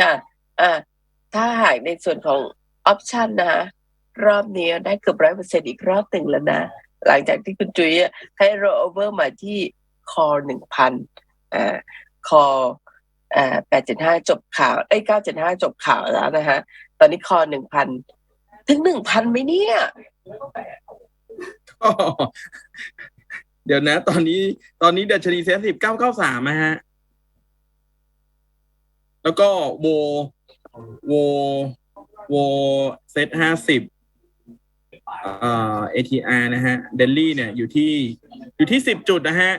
ค่ะ อ่า ถ้าหากในส่วนของออปชันนะรอบนี้ได้เกือบร้อยเปอร์เซ็นอีกรอบหนึ่งแล้วนะ หลังจากที่คุณจุ้ยให้โรเวอร์มาที่คอหนึ่งพันอ่าคออ่าแปดเจ็ดห้าจบข่าวไอ้เก้าเจ็ดห้าจบข่าวแล้วนะฮะตอนนี้คอหนึ่งพันถึงหนึ่งพันไหมเนี่ย เดี๋ยวนะ ตอนนี้ตอนนี้ดัชนีเซ็นสิบเก้าเก้าสามนะฮะ แล้วก็โวโวโวเซตห้าสิบเอ่อ ATR นะฮะเดลลี่เนี่ยอยู่ที่อยู่ที่สิบจุดนะฮะ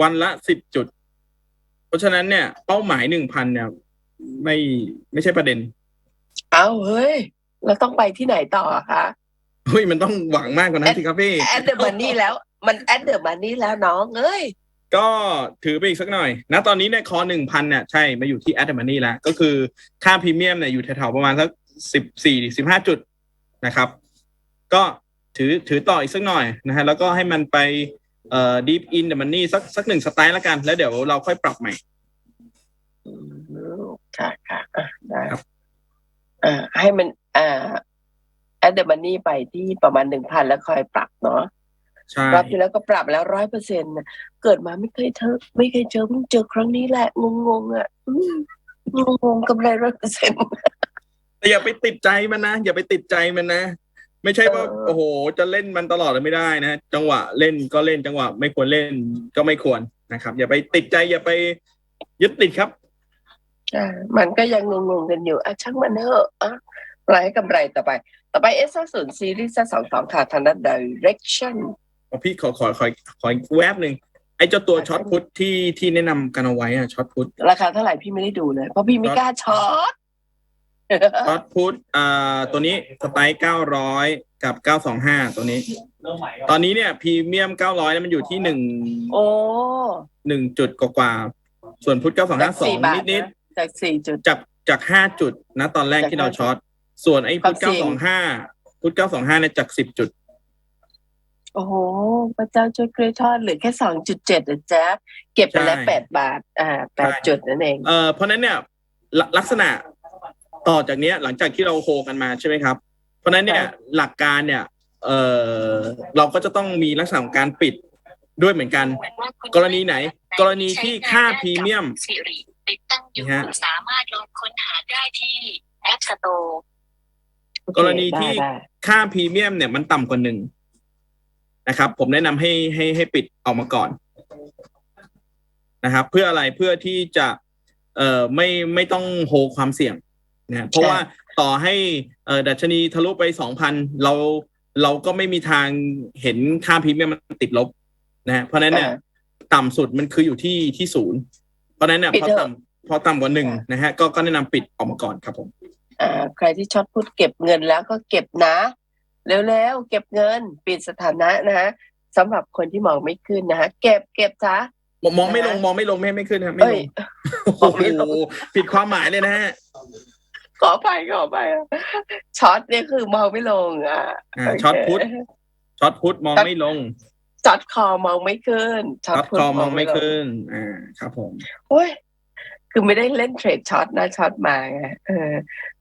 วันละสิบจุด เพราะฉะนั้นเนี่ย เป้าหมายหนึ่งพันเนี่ย ไม่ไม่ใช่ประเด็น เอาเฮ้ย เราต้องไปที่ไหนต่อคะเฮ้ย มันต้องหวังมากกว่านั้นสิครับพี่ แอดเดอร์มันนี่แล้ว มันแอดเดอร์มันนี่แล้วน้องเอ้ย ก็ถือไปอีกสักหน่อยนะตอนนี้เนี่ยคอหนึ่งพันเนี่ยใช่มาอยู่ที่แอดมันนี่แล้ว ก็คือค่าพรีเมียมเนี่ยอยู่แถวๆประมาณสักสิบสี่สิบห้าจุดนะครับ ก็ถือถือต่ออีกสักหน่อยนะฮะแล้วก็ให้มันไปเอ่อดีฟอินเดมันนี่สักสักหนึ่งสไตล์แล้วกัน แล้วเดี๋ยวเราค่อยปรับใหม่อืมค่ะค่ะอะได้ครับอ่าให้มันอ่าแอดเดอร์มันนี่ไปที่ประมาณหนึ่งพันแล้วค่อยปรับเนาะ ใช่ รอบที่แล้วก็ปรับแล้วร้อยเปอร์เซ็นต์เกิดมาไม่เคยเจอไม่เคยเจอเพิ่งเจอครั้งนี้แหละ งงงๆอะอืมงงๆกำไรร้อยเปอร์เซ็นต์ แต่อย่าไปติดใจมันนะอย่าไปติดใจมันนะ ไม่ใช่ว่าเออ โอ้โห จะเล่นมันตลอดเลยไม่ได้นะจังหวะเล่นก็เล่นจังหวะ ไม่ควรเล่นก็ไม่ควรนะครับ อย่าไปติดใจอย่าไปยึดติดครับ อ่ามันก็ยังงงๆกันอยู่อะช่างมันเถอะอะปล่อยให้กำไรต่อไป ต่อไปเอสศูนย์ซีรีส์สองสองค่ะทางด้าน direction อ๋อ พี่ขอขอขอขออีกแวบหนึ่งไอ้เจ้าตัวช็อตพุทที่ที่แนะนำกันเอาไว้อะช็อตพุทราคาเท่าไหร่พี่ไม่ได้ดูเลย เพราะพี่ไม่กล้าช็อตช็อตพุทอ่าตัวนี้สไตล์เก้าร้อยกับเก้าสองห้าตัวนี้ ตอนนี้เนี่ยพรีเมียมเก้าร้อยมันอยู่ที่หนึ่งโอ้หนึ่งจุดกว่าๆส่วนพุทเก้าสองห้าสองนิดนิดจากสี่จุดๆจากจากห้าจุดนะตอนแรกที่เราช็อตส่วนไอ้พุทครัเก้าบสองห้าพุทเก้าสองห้าเนี่ยจากสิบจุด โอ้โหพระเจ้าช่วยกล้วยทอดเหลือแค่สองจุดเจ็ดนะจ๊ะ เก็บไปแล้วใช่แปดบาท อ่าแปดใช่จุดนั่นเองเอ่อเพราะฉะนั้นเนี่ยลลักษณะต่อจากเนี้ย หลังจากที่เราโฮกันมาใช่ไหมครับ เพราะฉะนั้นเนี่ยครับหลักการเนี่ย เอ่อเราก็จะต้องมีลักษณะของการปิดด้วยเหมือนกัน กรณีไหน กรณีที่ค่าพรีเมียมสิริติดตั้งอยู่นี่ฮะสามารถลองค้นหาได้ที่ App Store โอเคกรณีที่ได้ได้ค่าพรีเมียมเนี่ยมันต่ำกว่าหนึ่ง นะครับ ผมแนะนำให้ให้ให้ปิดออกมาก่อนนะครับ เพื่ออะไรเพื่อที่จะเอ่อไม่ไม่ต้องโฮความเสี่ยงนะเพราะว่าต่อให้เอ่อดัชนีทะลุไปสองพันเราเราก็ไม่มีทางเห็นค่าพรีเมียมมันติดลบนะฮะเพราะฉะนั้นเนี่ยอ่าต่ำสุดมันคืออยู่ที่ที่ศูนย์เพราะฉะนั้นเนี่ยปิดพอเถอะต่ำพอต่ำกว่าหนึ่งนะฮะก็ก็แนะนำปิดออกมาก่อนครับผมอ่าใครที่ช็อตพุทเก็บเงินแล้วก็เก็บนะ เร็วๆเก็บเงินปิดสถานะนะฮะสำหรับคนที่มองไม่ขึ้นนะฮะเก็บเก็บซะมองมองไม่ลงนะฮะมองไม่ลงไม่ไม่ขึ้นครับไม่เอ้ลยงมองไม่ลงโอ้โหผิดความหมายเลยนะฮะขอไปขอไปช็อตเนี่ยคือมองไม่ลงอะอ่าโเคช็อตพุทช็อตพุทมองไม่ลงช็อตคอมองไม่ขึ้นช็อตพุทคอมองไม่ลขึ้นอ่าครับผมโอ้ยคือไม่ได้เล่นเทรดช็อตนะช็อตมาไงเออ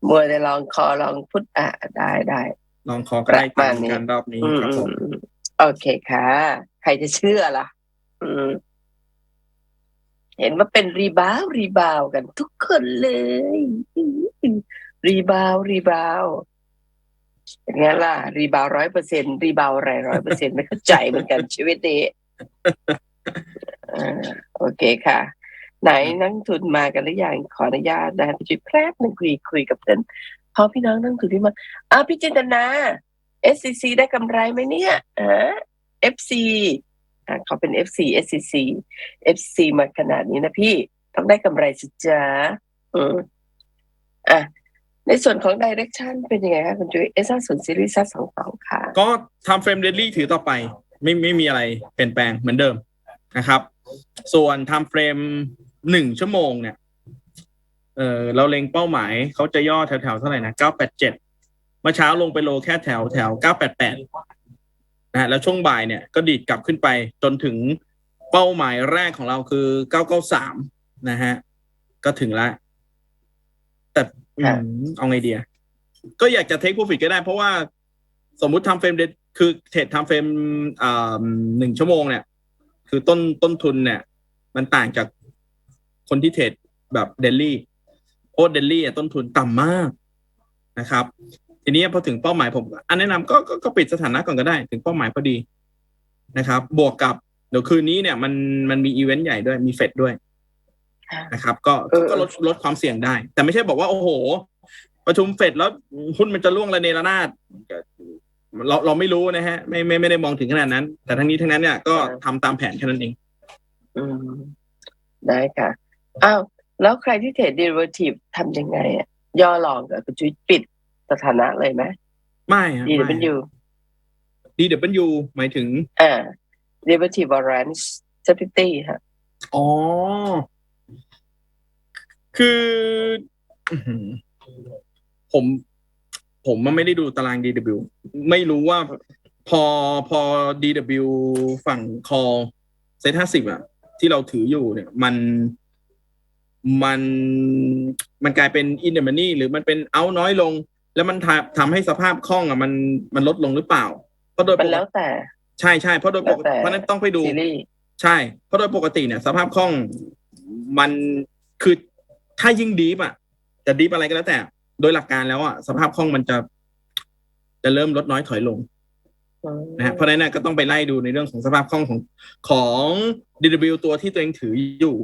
มัวแต่ลองคอลองพุทอะได้ได้ ลองคอใกล้ประกัมานณนี้กันรอบนี้อืมครับผม อืมโอเคค่ะ ใครจะเชื่อล่ะ อืม เห็นว่าเป็นรีบาวรีบาวกันทุกคนเลยรีบาวรีบาวเป็นไงล่ะ รีบาวร้อยเปอร์เซ็นรีบาวอะไรร้อยเปอร์เซ็นไม่เข้าใจเหมือนกันชีวิตนี้อ่าโอเคค่ะ ไหนนักทุนมากันหรือยังขออนุญาตนะพี่จุ๊ยแป๊บหนึ่งคุยคุยกับเพื่อน พอพี่น้องนักทุนที่มาอ้าพี่จินตนา SCC ได้กำไรไหมเนี่ยอ่า FC อ่าเขาเป็น FC SCC FC มาขนาดนี้นะพี่ต้องได้กำไรสิจ้าอืมอะในส่วนของ direction เป็นยังไงคะคุณจุ้ยเอซ่าส่วนซีรีส์สองสองค่ะ ก็ทำเฟรมเดลี่ถือต่อไป ไม่ไม่มีอะไรเปลี่ยนแปลงเหมือนเดิมนะครับ ส่วนทำเฟรมหนึ่งชั่วโมงเนี่ย เออเราเล็งเป้าหมายเขาจะย่อแถวๆเท่าไหร่นะเก้าแปดเจ็ดเมื่อเช้าลงไปโลแค่แถวแถวเก้าแปดแปดนะฮะแล้วช่วงบ่ายเนี่ยก็ดีดกลับขึ้นไปจนถึงเป้าหมายแรกของเราคือเก้าเก้าสามนะฮะก็ถึงละแต่อืมเอาไงเดีย ก็อยากจะเทคโปรฟิตก็ได้ เพราะว่าสมมุติทำเฟรมเดคือเทรดทำเฟรมอ่าหนึ่งชั่วโมงเนี่ย คือต้นต้นทุนเนี่ย มันต่างจากคนที่เทรดแบบเดลี่ โอ้เดลี่ต้นทุนต่ำมากนะครับ ทีนี้พอถึงเป้าหมายผม อันแนะนำก็ก็ก็ปิดสถานะก่อนก็ได้ ถึงเป้าหมายพอดีนะครับ บวกกับเดี๋ยวคืนนี้เนี่ย มันมันมีอีเวนต์ใหญ่ด้วยมีเฟดด้วยค่ะนะครับก็ก็ก็ลดลดความเสี่ยงได้ แต่ไม่ใช่บอกว่าโอ้โห ประชุมเฟดแล้วหุ้นมันจะล่วงระเนระนาดเราเราไม่รู้นะฮะ ไม่ไม่ไม่ได้มองถึงขนาดนั้น แต่ทั้งนี้ทั้งนั้นเนี่ยก็ทำตามแผนแค่นั้นเองอืมได้ค่ะอ้าว แล้วใครที่เทรด derivative ทำยังไงอะย่อลองกับคุณจุ้ยปิดสถานะเลยไหมไม่ฮะ D ไม่ W DW หมายถึงอ่า derivative warrants security ฮะอ๋อคืออื้อหือผมผมมันไม่ได้ดูตาราง DW ไม่รู้ว่าพอพอ DW ฝั่งคอเซตห้าสิบอะที่เราถืออยู่เนี่ย มัน มันมันกลายเป็นอินเด m ม n นี่หรือมันเป็นเอาน้อยลง แล้วมันทำทำให้สภาพคล่องอะมันมันลดลงหรือเปล่า เพราะโดยมัปนกแล้วติแต่ ใช่ใช่เพราะโดยปกแล้วแต่ติเพราะฉะนั้นต้องไปดูซีรีส์ใช่ เพราะโดยปกติเนี่ย สภาพคล่องมันคือถ้ายิ่งดีฟอะจะดีฟอะไรก็แล้วแต่ โดยหลักการแล้วอะสภาพคล่องมันจะ จะเริ่มลดน้อยถอยลงนะฮะเพราะฉะนั้นนะก็ต้องไปไล่ดูในเรื่องของสภาพคล่องของของ DW ตัวที่ตัวเองถืออยู่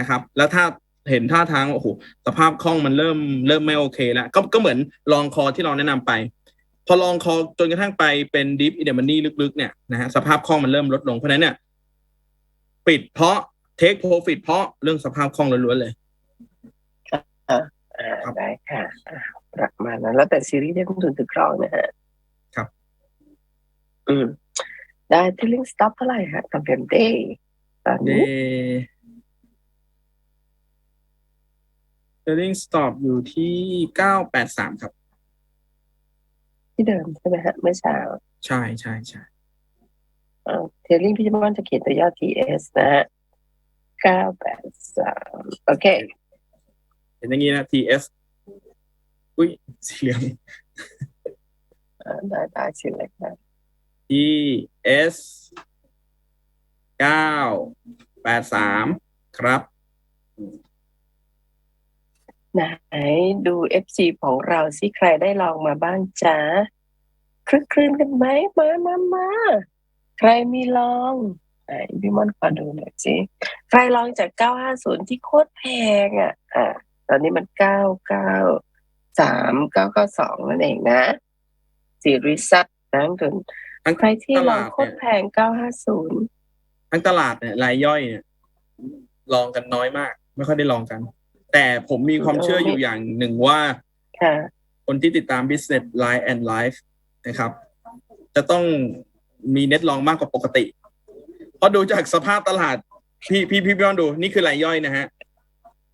นะครับ แล้วถ้าเห็นท่าทางโอ้โหสภาพคล่องมันเริ่มเริ่มไม่โอเคแล้ว ก็ก็เหมือนลองคอที่เราแนะนำไป พอลองคอจนกระทั่งไปเป็นดิฟอิเดมันนี่ลึกๆ เนี่ยนะฮะสภาพคล่องมันเริ่มลดลงเพราะฉะนั้นเนี่ยปิดเพราะเทคโปรฟิตเพราะเรื่องสภาพคล่องล้วนๆเลยอ่าครับได้ค่ะอ่าประมาณนั้น แล้วแต่ซีรีส์ที่คุณทุนถือครองนะฮะครับ อืมได้ที่ลิงสต็อปเท่าไหร่ฮะทำเป็นเดย์ตอนเดนี้ เ e ล l ิ n g stop อยู่ที่เก้าแปดสามครับ ที่เดิมใช่ไหมฮะเมื่อเช้า ใช่ใช่ใช่เทลลิ่งพี่จะมันจะเขียนตัวย่อ TS นะฮะเก้าแปดสามโอเค เห็นอย่างนี้นะ TS อุ้ยสีเหลืองอ่าได้ได้ชื่ออะไรครับ TS เก้าแปดสามครับ ไหนดู FC ของเราสิใครได้ลองมาบ้างจ้าคลึกคลื่นกันไหมมามามาใครมีลองไหนพี่มอนขอดูหน่อยสิใครลองจาก950ที่โคตรแพงอะ อ่า ตอนนี้มัน993 992นั่นเองนะซีรีส์ซันังถึงทั้งใครที่ลองโคเนี่ตรแพง950ทั้งตลาดเนี่ยรายย่อยเนี่ยลองกันน้อยมาก ไม่ค่อยได้ลองกัน แต่ผมมีความเชื่ออยู่อย่างหนึ่งว่าค่ะคนที่ติดตาม Business Line and Life นะครับ จะต้องมีเน็ตลองมากกว่าปกติ เพราะดูจากสภาพตลาด พี่พี่พี่พี่ลองดูนี่คือรายย่อยนะฮะ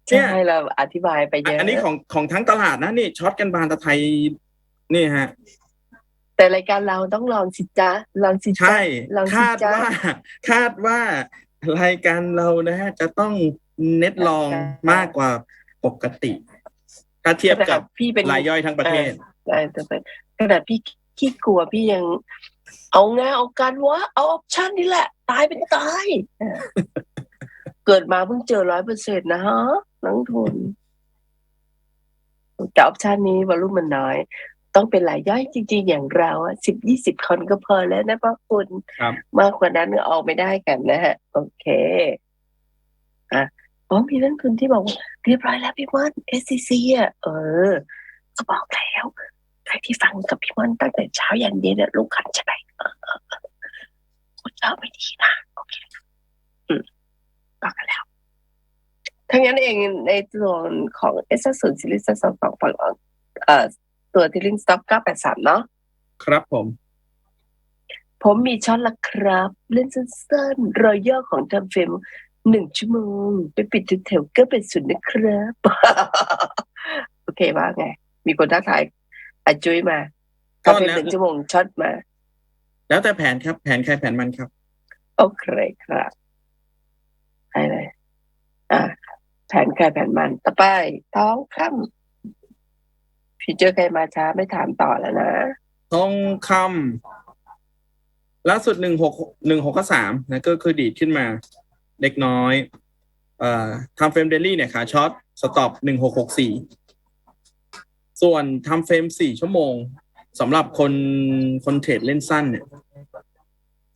ใช่เราอธิบายไปเยอะ อันนี้ของของทั้งตลาดนะนี่ช็อตกันบานตะไทยนี่ฮะ แต่รายการเราต้องลองสิจ๊ะลองสิจ๊ะใช่ลองสิคาดจ๊ะว่า คาดว่ารายการเรานะฮะจะต้อง เน็ตลองมากกว่าปกติ ถ้าเทียบกับพี่เป็นรายย่อยทั้งประเทศได้แต่เป็นขนาดพี่ขี้กลัวพี่ยัง เอางานเอาการวะเอาออปชั่นนี่แหละ ตายเป็นตายอะเกิดมาเพิ่งเจอร้อยเปอร์เซ็นต์นะฮะนักทุนแต่ออปชั่นนี้วอลุ่มมันน้อย ต้องเป็นรายย่อยจริง ๆ อย่างเราอะสิบยี่สิบคนก็พอแล้วนะพ่อคุณครับมากกว่านั้นก็ออกไม่ได้กันนะฮะ โอเค อะอ๋อมีนักทุนที่บอกว่าเรียบร้อยแล้วพี่ม่อน SCC อะเออก็บอกแล้วใครที่ฟังกับพี่ม่อนตั้งแต่เช้ายันเย็นอะลูกขันใช่ไหมเออเออเออคุณเจ้าไม่ดีนะโอเคอืมบอกกันแล้วทั้งนั้นเองในส่วนของ s อ0 Series สองฝั่งฝั่งเอ่อตัวที่ลิงสต็อก983เนาะครับผม ผมมีช็อตละครับ เล่นสั้นๆรอยย่อของทำเฟรม หนึ่งชั่วโมง ไปปิดแถวๆก็เป็นสุดนะครับ โอเคว่าไง มีคนทักทายอาจุยมาก็ทำเฟรมแล้วหนึ่งชั่วโมงช็อตมา แล้วแต่แผนครับ แผนใครแผนมันครับ โอเคครับได้เลยอ่าแผนใครแผนมัน ต่อไปท้องคำพี่เจอใครมาช้าไม่ถามต่อแล้วนะทองคำล่าสุดหนึ่งหกหนึ่งหกสามนะก็คือดีดขึ้นมา เล็กน้อยทำเฟรมเดลี่เนี่ยขาช็อตสต็อปหนึ่งหกหกสี่ส่วนทำเฟรมสี่ชั่วโมงสำหรับคนคนเทรดเล่นสั้นเนี่ย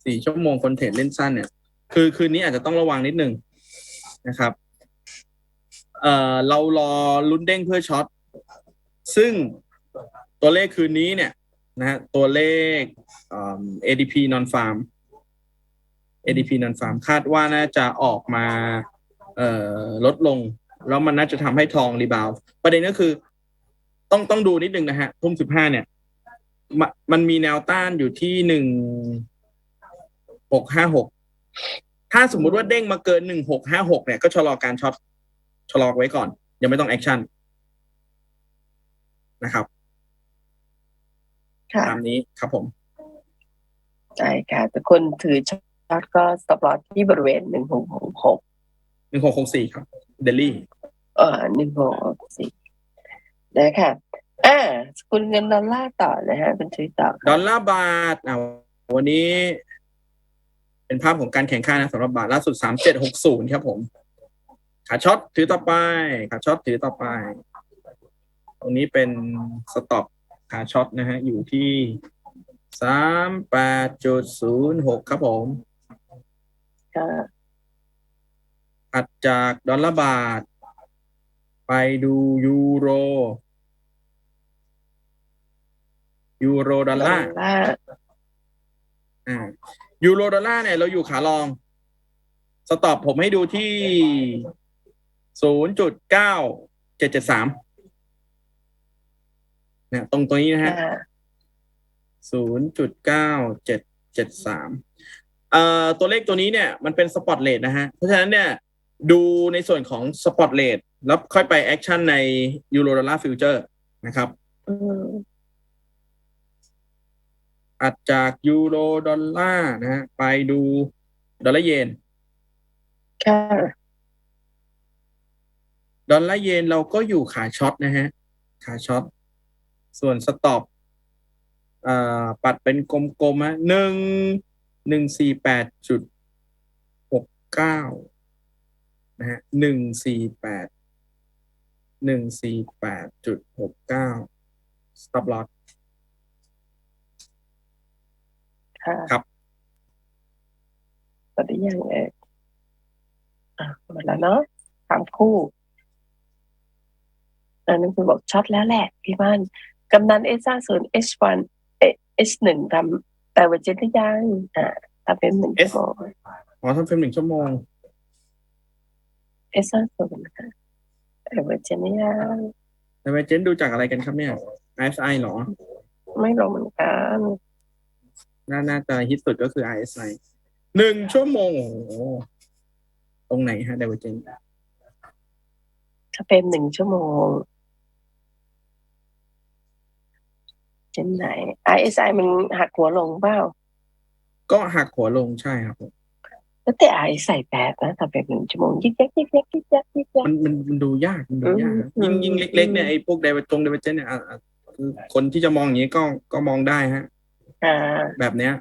สี่ชั่วโมงคนเทรดเล่นสั้นเนี่ย คือคืนนี้อาจจะต้องระวังนิดนึงนะครับเอ่อเรารอลุ้นเด้งเพื่อช็อตซึ่งตัวเลขคืนนี้เนี่ยนะฮะตัวเลขเอ่อ ADP non farm ADP non farm คาดว่าน่าจะออกมาเอ่อลดลง แล้วมันน่าจะทำให้ทองรีบาวด์ประเด็นก็คือ ต้องต้องดูนิดนึงนะฮะทุ่มสิบห้าเนี่ยมะมันมีแนวต้านอยู่ที่หนึ่งหกห้าหกถ้าสมมุติว่าเด้งมาเกินหนึ่งหกห้าหกเนี่ยก็ชะลอการช็อตชะลอไว้ก่อน ยังไม่ต้องแอคชั่นนะครับค่ะตามนี้ครับผมใช่ค่ะแต่คนถือ ช็อตก็สต็อปลอสที่บริเวณหนึ่งหกหกหกหนึ่งหกหกสี่ครับเดลี่เอ่อหนึ่งหกหกสี่นะคะอ่าสกุลเงินดอลลาร์ต่อนะฮะคุณชุยต่อดอลลาร์บาทอ่าวันนี้ เป็นภาพของการแข่งขันนะสำหรับบาทล่าสุดสามเจ็ดหกศูนย์ครับผม ขาช็อตถือต่อไปขาช็อตถือต่อไป ตรงนี้เป็นสต็อปขาช็อตนะฮะ อยู่ที่สามแปดจุดศูนย์หกครับผม ค่ะถัดจากดอลลาร์บาท ไปดูยูโร ยูโรดอลลาร์ดอลลาร์อ่ายูโรดอลลาร์เนี่ยเราอยู่ขาลอง สต็อปผมให้ดูที่ศูนย์จุดเก้าเจ็ดเจ็ดสามเนี่ยตรงตรงนี้นะฮะอ่าศูนย์จุดเก้าเจ็ดเจ็ดสามเอ่อ ตัวเลขตัวนี้เนี่ยมันเป็นสปอตเลทนะฮะ เพราะฉะนั้นเนี่ยดูในส่วนของสปอตเลทแล้วค่อยไปแอคชั่นในยูโรดอลลาร์ฟิวเจอร์นะครับอืมอัดจากยูโรดอลลาร์นะฮะไปดูดอลลาร์เยนค่ะดอลลาร์เยนเราก็อยู่ขาช็อตนะฮะ ขาช็อต ส่วนสต็อปอ่าปัดเป็นกลมๆฮะหนึ่ง หนึ่งสี่แปดจุดหกเก้านะฮะหนึ่งสี่แปดหนึ่งสี่แปดจุดหกเก้าสต็อปลอสค่ะครับตอนนี้ยังเอออะหมดแล้วเนาะสามคู่อันนั้นคุณบอกช็อตแล้วแหละ พี่บ้านกำนันเอซ่าศูนย์ H1 เอ H1 ทำ แต่ว่าเจ็ดหรือยังอ่าทำเป็นหนึ่งชั่วโมงอ๋อทำเฟรมหนึ่งชั่วโมงเอซ่าศูนย์ค่ะแต่ว่าเจ็ดหรือยังแต่ไปเจนดูจากอะไรกันครับเนี่ย RSI เหรอ ไม่รู้เหมือนกันน่าน่าจะฮิตสุดก็คือ RSI หนึ่งชั่วโมงโอ้โหตรงไหนฮะเดวเจนถ้าเป็นหนึ่งชั่วโมง เช่นไหน RSI มันหักหัวลงเปล่าก็หักหัวลงใช่ครับผมแล้วแต่ RSI แปดนะถ้าเป็นหนึ่งชั่วโมงยิกยักยิกยักยิกยักยิกยัก มันมันมันดูยากมันดูยากอืมยิ่งยิ่งเล็กๆเนี่ยไอ้พวกเดวจงเดวเจนเนี่ยอะอะคือคนที่จะมองอย่างนี้ก็ก็มองได้ฮะ อ่า แบบเนี้ย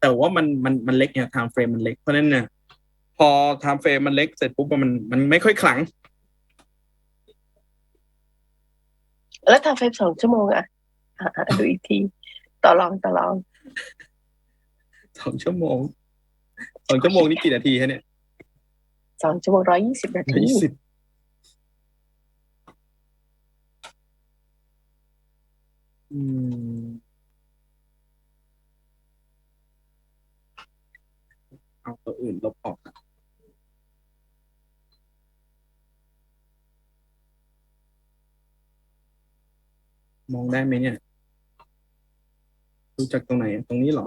แต่ว่ามันมันมันเล็กเนี่ยไทม์เฟรมมันเล็กเพราะฉะนั้นเนี่ยพอไทม์เฟรมมันเล็กเสร็จปุ๊บมันมันไม่ค่อยขลัง แล้วถ้าเฟซสองชั่วโมงอะอ่าอ่าดูอีกที ต่อรองต่อรองสองชั่วโมงสองชั่วโมงนี่กี่นาทีฮะเนี่ยสองชั่วโมงร้อยยี่สิบนาทียี่สิบอืมเอาตัวอื่นลบออก มองได้ไหมเนี่ย ดูจากตรงไหน ตรงนี้เหรอ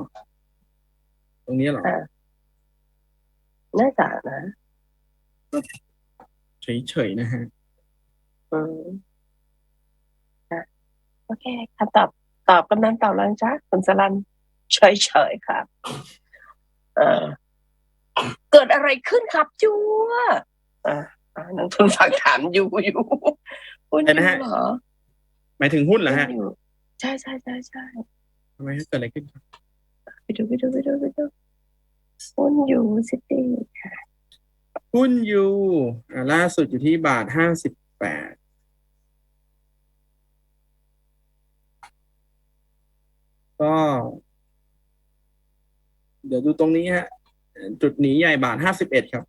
ตรงนี้เหรอน่าจะนะเฉยๆนะฮะอืมอะโอเคคำตอบตอบกำนันตอบแล้วจ้าคุณสลันเฉยๆครับ เออเกิดอะไรขึ้นครับจัวอ่าอ่านักทุนฝากถามอยู่อยู่หุ้นอยู่เหรอหมายถึงหุ้นเหรอฮะหุ้นอยู่ใช่ใช่ใช่ใช่ทำไมฮะเกิดอะไรขึ้นครับไปดูไปดูไปดูไปดูหุ้นอยู่ซิตี้หุ้นยูอ่าล่าสุดอยู่ที่บาทห้าสิบแปดก็ เดี๋ยวดูตรงนี้ฮะ จุดหนีใหญ่บาทห้าสิบเอ็ดครับ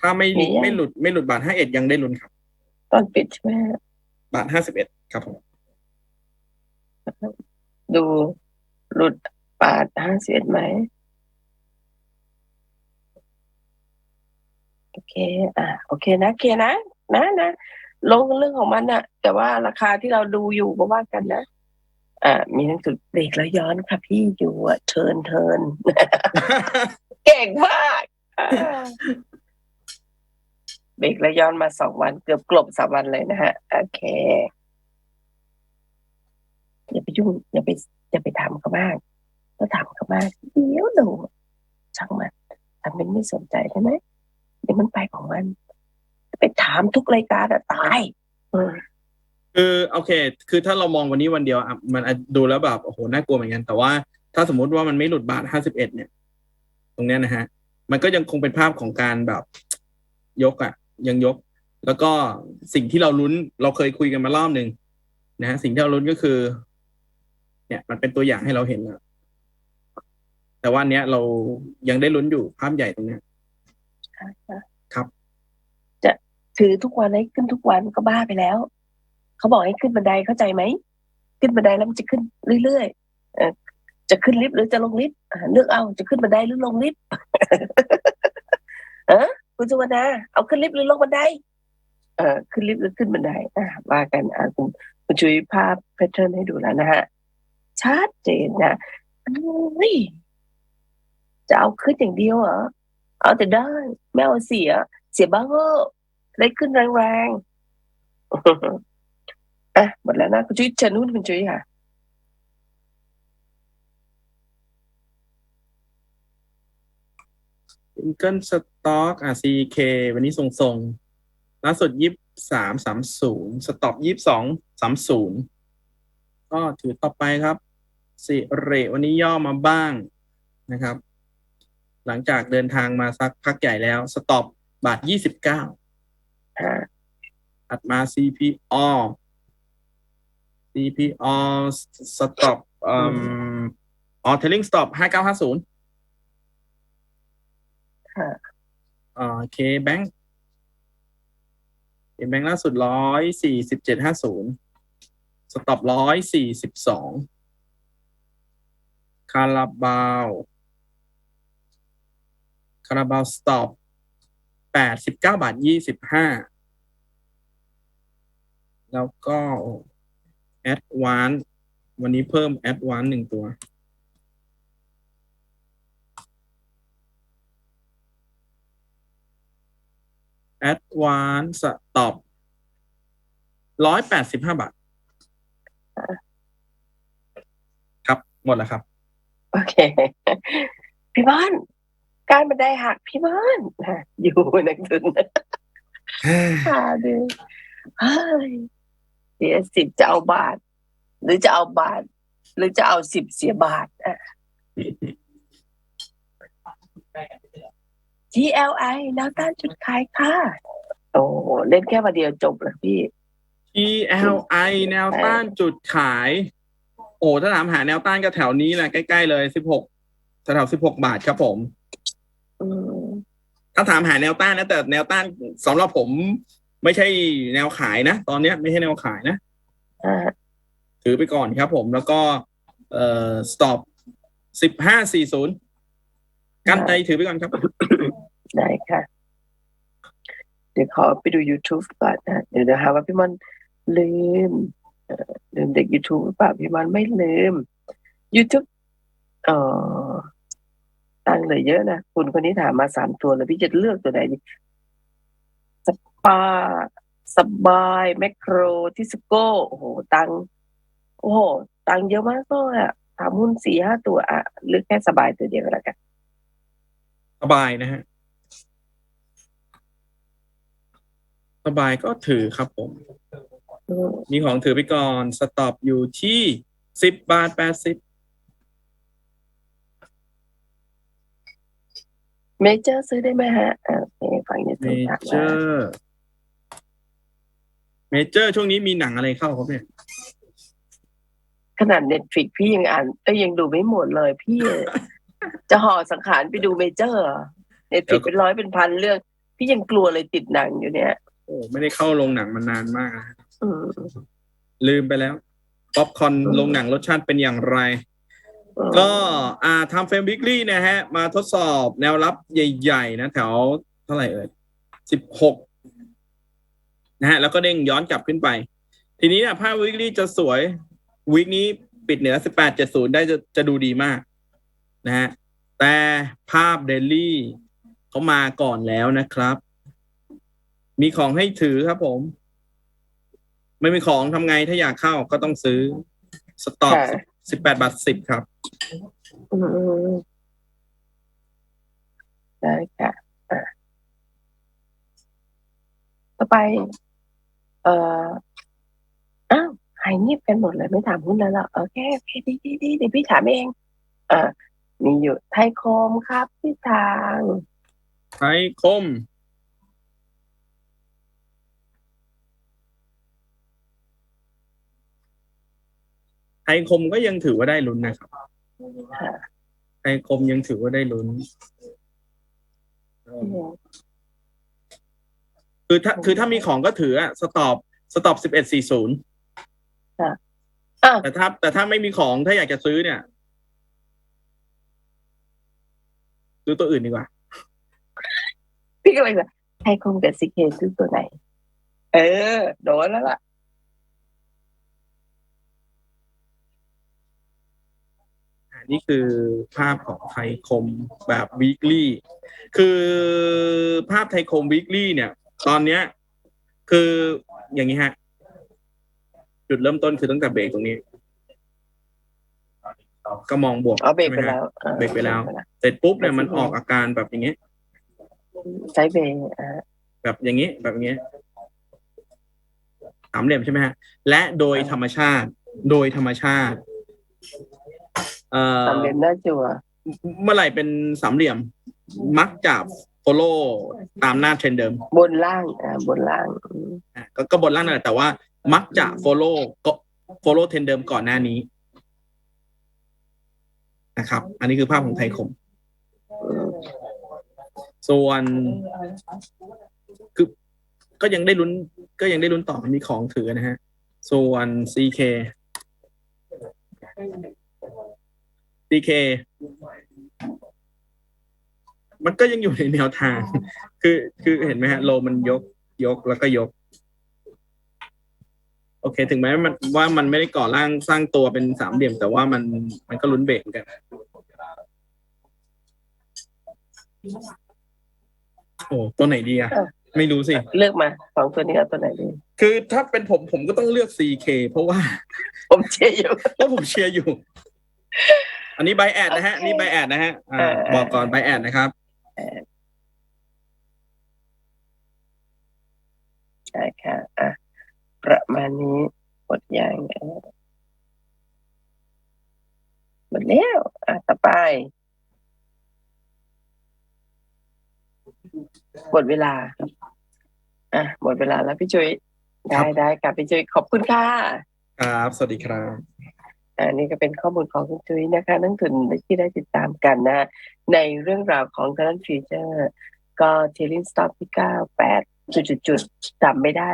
ถ้าไม่ไม่หลุดไม่หลุดบาทห้าเอ็ดยังได้ลุ้นครับ ตอนปิดใช่ไหม บาทห้าสิบเอ็ดครับผมดูหลุดบาทห้าสิบเอ็ดไหมโอเค อะโอเคนะโอเคนะนะนะลงเรื่องของมันนะแต่ว่าราคาที่เราดูอยู่ก็ว่ากันนะอ่ามีหนังสือเบรกแล้วย้อนค่ะพี่อยู่อะเทินเทินเก่งมากอ่า เบรกแล้วย้อนมาสองวันเกือบกลบสามวันเลยนะฮะ โอเค อย่าไปยุ่งอย่าไปอย่าไปถามเขามากถ้าถามเขามากเดี๋ยวดูช่างมันทำเป็นไม่สนใจได้ไหมเดี๋ยวมันไปของมันไปถามทุกรายการอะตายคือโอเค คือถ้าเรามองวันนี้วันเดียวอะมันดูแล้วแบบโอ้โหน่ากลัวเหมือนกัน แต่ว่าถ้าสมมุติว่ามันไม่หลุดบาทห้าสิบเอ็ดเนี่ย ตรงเนี้ยนะฮะ มันก็ยังคงเป็นภาพของการแบบยกอะ ยังยก แล้วก็สิ่งที่เราลุ้นเราเคยคุยกันมารอบหนึ่งนะฮะสิ่งที่เราลุ้นก็คือ เนี่ย มันเป็นตัวอย่างให้เราเห็นแล้วแต่ว่าอันเนี้ยเรายังได้ลุ้นอยู่ภาพใหญ่ตรงเนี้ยครับ จะถือทุกวันให้ขึ้นทุกวันก็บ้าไปแล้ว เขาบอกให้ขึ้นบันไดเข้าใจไหมขึ้นบันไดแล้วมันจะขึ้นเรื่อยๆเออจะขึ้นลิฟต์หรือจะลงลิฟต์อ่าเลือกเอาจะขึ้นบันไดหรือลงลิฟต์เออ คุณสุวรรณาเอาขึ้นลิฟต์หรือลงบันไดเอ่อขึ้นลิฟต์หรือขึ้นบันไดอ่าว่ากันอ่าคุณคุณช่วยภาพแพทเทิร์นให้ดูแล้วนะฮะชัดเจนนะอุ้ยจะเอาขึ้นอย่างเดียวเหรอเอาแต่ได้ไม่เอาเสีย เสียบ้างเออได้ขึ้นแรงๆอะหมดแล้วนะคุณจุ้ยเชิญนุ่นคุณจุ้ยค่ะ ซิงเกิลสต็อกอะ CK วันนี้ส่งส่งๆล่าสุดยี่สามสามศูนย์สต็อปยี่สองสามศูนย์ก็ถือต่อไปครับสิเรวันนี้ย่อมาบ้างนะครับ หลังจากเดินทางมาสักพักใหญ่แล้วสต็อปบาทยี่สิบเก้าอัดมา CPO CPO สต็อปอืมอ๋อเทลลิงสต็อปห้าเก้าห้าศูนย์ ค่ะ อ่าเคแบงค์เคแบงค์ล่าสุดร้อยสี่สิบเจ็ดห้าศูนย์สต็อปร้อยสี่สิบสองคาราบาวคาราบาวสต็อปแปดสิบเก้าบาทยี่สิบห้าแล้วก็แอดวานวันนี้เพิ่มแอดวานหนึ่งตัว แอดวานสต็อปร้อยแปดสิบห้าบาท ครับหมดแล้วครับ โอเค พี่บ้านการบันไดหักพี่บ้านอะอยู่นักทุนหาดูเฮ้ยเสียสิบจะเอาบาท หรือจะเอาบาท หรือจะเอาสิบเสียบาทอะ GLI แนวต้านจุดขายค่ะ โอ้โหเล่นแค่วันเดียวจบเลยพี่ TLI แนวต้านจุดขาย โอ้ถ้าถามหาแนวต้านก็แถวนี้แหละใกล้ๆเลยสิบหกแถวสิบหกบาทครับผมอืมถ้าถามหาแนวต้านนะแต่แนวต้านสำหรับผม ไม่ใช่แนวขายนะตอนเนี้ยไม่ใช่แนวขายนะอ่าถือไปก่อนครับผมแล้วก็ เอ่อ stop สิบห้าสี่ศูนย์กันใจถือไปก่อนครับ ได้ค่ะ เดี๋ยวขอไปดู YouTube ก่อนนะเดี๋ยวนะฮะว่าพี่มันลืมเอ่อลืมเด็ก YouTube หรือเปล่าพี่มันไม่ลืม YouTube เอ่อตั้งเลยเยอะนะ คุณคนนี้ถามมาสามตัวเลยพี่จะเลือกตัวไหนสปาสบายแมคโครทิสโก้โอ้โหตังโอ้โหตังเยอะมากเลยอะถามหุ้นสี่ห้าตัวอะเลือกแค่สบายตัวเดียวก็แล้วกันสบายนะฮะ สบายก็ถือครับผมอืมมีของถือไปก่อน สต็อปอยู่ที่สิบบาทแปดสิบเมเจอร์ซื้อได้ไหมฮะอ่าโอเคฝั่งนี้เมซื้อถามเจมาอร์เมเจอร์ช่วงนี้มีหนังอะไรเข้าครับเนี่ย ขนาดเน็ตฟิกพี่ยังอ่านเอ้ยยังดูไม่หมดเลย พี่ จะห่อสังขารไปดูเมเจอร์เน็ตฟิกเป็นร้อยเป็นพันเรื่อง พี่ยังกลัวเลยติดหนังอยู่เนี่ย โอ้ไม่ได้เข้าโรงหนังมานานมากนะอืมลืมไปแล้ว ป๊อปคอนอืมโรงหนังรสชาติเป็นอย่างไรอืมก็อ่าทำเฟรมวิกลี่นะฮะ มาทดสอบแนวรับใหญ่ๆ นะ แถวเท่าไหร่เอ่ยสิบหกนะฮะ แล้วก็เด้งย้อนกลับขึ้นไป ทีนี้เนี่ยภาพวิกลี่จะสวย วิกนี้ปิดเหนือสิบแปดเจ็ดศูนย์ได้จะจะดูดีมาก นะฮะ แต่ภาพเดลี่เขามาก่อนแล้วนะครับ มีของให้ถือครับผม ไม่มีของทำไงถ้าอยากเข้าก็ต้องซื้อสต็อกค่ะ สิบแปดบาทสิบครับ อืมได้ค่ะอะ ต่อไป เอ่อ อ้าวหายเงียบกันหมดเลยไม่ถามหุ้นแล้วเหรอโอเคโอเคดีดีดีเดี๋ยวพี่ถามเองเอ่ามีอยู่ไทยโคมครับพี่ทาง ไทยคม ไทยคมก็ยังถือว่าได้ลุ้นนะครับค่ะไทยคมยังถือว่าได้ลุ้นอืมคือถ้าคือถ้ามีของก็ถืออะสต็อปสต็อปสิบเอ็ดสี่ศูนย์อ้าวแต่ถ้า แต่ถ้าไม่มีของถ้าอยากจะซื้อเนี่ยซื้อตัวอื่นดีกว่า พี่ก็เลยแบบไทยโคมกับซีเคซื้อตัวไหน เออ โดนแล้วล่ะ อ่า นี่คือภาพของไทยคมแบบ weekly คือภาพไทยคม weekly เนี่ย ตอนเนี้ย คืออย่างนี้ฮะ จุดเริ่มต้นคือตั้งแต่เบรกตรงนี้ ก็มองบวกเอาเบรกไปใช่หมฮะแล้วออเบรกไปแล้ว เสร็จปุ๊บเนี่ยมันออกอาการแบบอย่างเงี้ยใช้เบรกอ่าแบบอย่างนี้แบบอย่างเงี้ยสามเหลี่ยมใช่ไหมฮะ และโดยธรรมชาติ โดยธรรมชาติเอ่อ สามเหลี่ยมหน้าจัวเมื่อไหร่เป็นสามเหลี่ยม มักจะ follow ตามหน้าเทรนเดิม บนล่างอ่าบนล่างอืมอะก็ก็บนล่างนั่นแหละแต่ว่ามักจะ follow ก็ follow เทรนเดิมก่อนหน้านี้นะครับ อันนี้คือภาพของไทยคมอืมส่วน คือก็ยังได้ลุ้น ก็ยังได้ลุ้นต่อมีของถือนะฮะ ส่วน CK CK มันก็ยังอยู่ในแนวทาง คือ คือเห็นไหมฮะ โลมันยก ยกแล้วก็ยก โอเค ถึงแม้มันว่ามันไม่ได้ก่อร่างสร้างตัวเป็นสามเหลี่ยม แต่ว่ามัน มันก็ลุ้นเบรกเหมือนกัน โอ้ตัวไหนดีอะไม่รู้สิ เลือกมาสองตัวนี้เอาตัวไหนดี คือถ้าเป็นผมผมก็ต้องเลือก CK เพราะว่า ผมเชียร์อยู่เพราะผมเชียร์อยู่ อันนี้ใบแอดนะฮะ นี่ใบแอดนะฮะอ่าเออบอกก่อนใบแอดนะครับใช่ค่ะอะประมาณนี้หมดยังอะหมดแล้วอะต่อไปหมดเวลาอะหมดเวลาแล้วพี่จุ้ยครัได้บได้ค่ะพี่จุ้ยขอบคุณค่ะ ครับ สวัสดีครับ อันนี้ก็เป็นข้อมูลของคุณจุ้ยนะคะนักทุนที่ได้ติดตามกันนะ ในเรื่องราวของทางด้านฟิวเจอร์ ก็เทลินสต็อปที่เก้าแปดจุดจุดจำไม่ได้